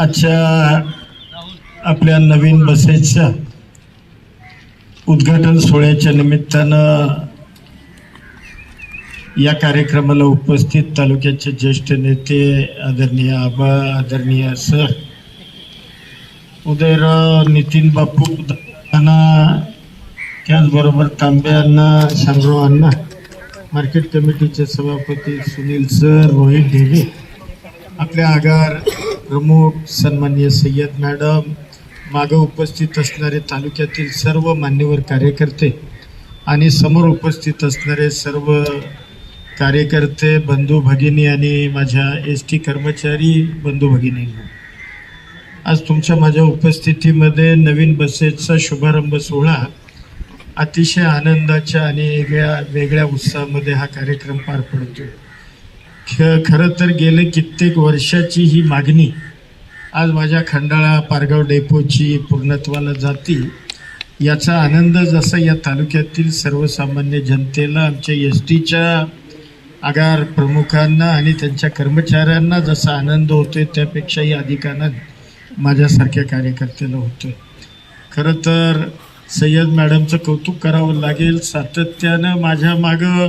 आजच्या आपल्या नवीन बसेसच्या उद्घाटन सोहळ्याच्या निमित्तानं या कार्यक्रमाला उपस्थित तालुक्याचे ज्येष्ठ नेते आदरणीय आबा आदरणीय सर उदयराव नितीन बापू अण्णा त्याचबरोबर तांबे अण्णा शामराव अण्णा मार्केट कमिटीचे सभापती सुनील सर रोहित ढेगे आपल्या आगार प्रमुख सन्माननीय सय्यद मॅडम मागं उपस्थित असणारे तालुक्यातील सर्व मान्यवर कार्यकर्ते आणि समोर उपस्थित असणारे सर्व कार्यकर्ते बंधू भगिनी आणि माझ्या एस टी कर्मचारी बंधू भगिनी. आज तुमच्या माझ्या उपस्थितीमध्ये नवीन बसेसचा शुभारंभ सोहळा अतिशय आनंदाच्या आणि वेगळ्या वेगळ्या उत्साहामध्ये हा कार्यक्रम पार पडतो ख खरं तर गेले कित्येक वर्षाची ही मागणी. आज माझ्या खंडाळा पारगाव डेपोची पूर्णत्वाला जाती. याचा आनंद जसा या तालुक्यातील सर्वसामान्य जनतेला आमच्या एस टीच्या आगार प्रमुखांना आणि त्यांच्या कर्मचाऱ्यांना जसा आनंद होतोय त्यापेक्षाही अधिक आनंद माझ्यासारख्या कार्यकर्त्याला होतोय. खरं तर सय्यद मॅडमचं कौतुक करावं लागेल सातत्यानं माझ्या मागं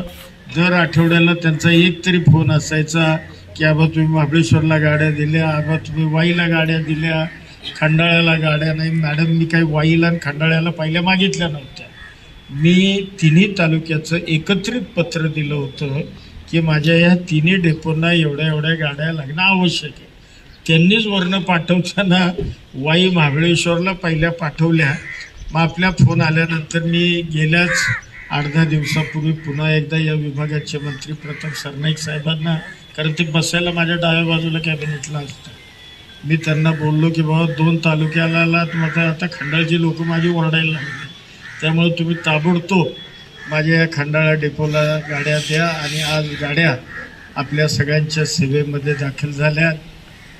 दर आठवड्याला त्यांचा एक तरी फोन असायचा की आबा तुम्ही महाबळेश्वरला गाड्या दिल्या आबा तुम्ही वाईला गाड्या दिल्या खंडाळ्याला गाड्या नाही. मॅडम मी काही वाईला आणि खंडाळ्याला पहिल्या मागितल्या नव्हत्या. मी तिन्ही तालुक्याचं एकत्रित पत्र दिलं होतं की माझ्या या तिन्ही डेपोंना एवढ्या एवढ्या गाड्या लागणं आवश्यक आहे. त्यांनीच वर्ण पाठवताना वाई महाबळेश्वरला पहिल्या पाठवल्या. मग आपल्या फोन आल्यानंतर मी गेल्याच आठ दहा दिवसापूर्वी पुन्हा एकदा या विभागाचे मंत्री प्रताप सरनाईक साहेबांना कारण ते बसायला माझ्या डाव्या बाजूला कॅबिनेटला असतं मी त्यांना बोललो की बाबा दोन तालुक्याला माझा आता खंडाळची लोक माझी ओरडायला लागली. त्यामुळे तुम्ही ताबडतोब माझ्या या खंडाळा डेपोला गाड्या द्या आणि आज गाड्या आपल्या सगळ्यांच्या सेवेमध्ये दाखल झाल्या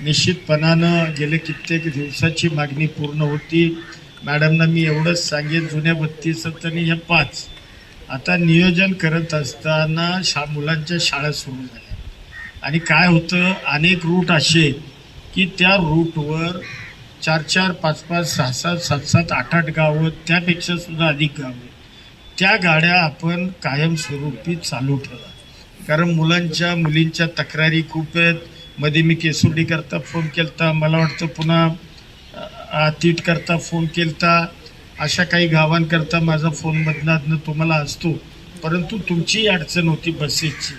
निश्चितपणानं गेले कित्येक दिवसाची मागणी पूर्ण होती. मॅडमना मी एवढंच सांगेन जुन्या बत्तीस आणि ह्या पाच आता नियोजन करत असताना शा मुलांच्या शाळा सुरू झाल्या. आणि काय होतं अनेक रूट असे की त्या रूटवर चार चार पाच पाच सहा सात सात सात आठ आठ गावं त्यापेक्षा सुद्धा अधिक गावं. त्या गाड्या आपण कायमस्वरूपी चालू ठेवा. कारण मुलांच्या मुलींच्या तक्रारी खूप आहेत. मध्ये मी केसुर्डी करता फोन केलता. मला वाटतं पुन्हा आतीट करता फोन केलता. अशा काही गावांकरता माझा फोन मधनातनं तुम्हाला असतो. परंतु तुमची अडचण होती बसेसची.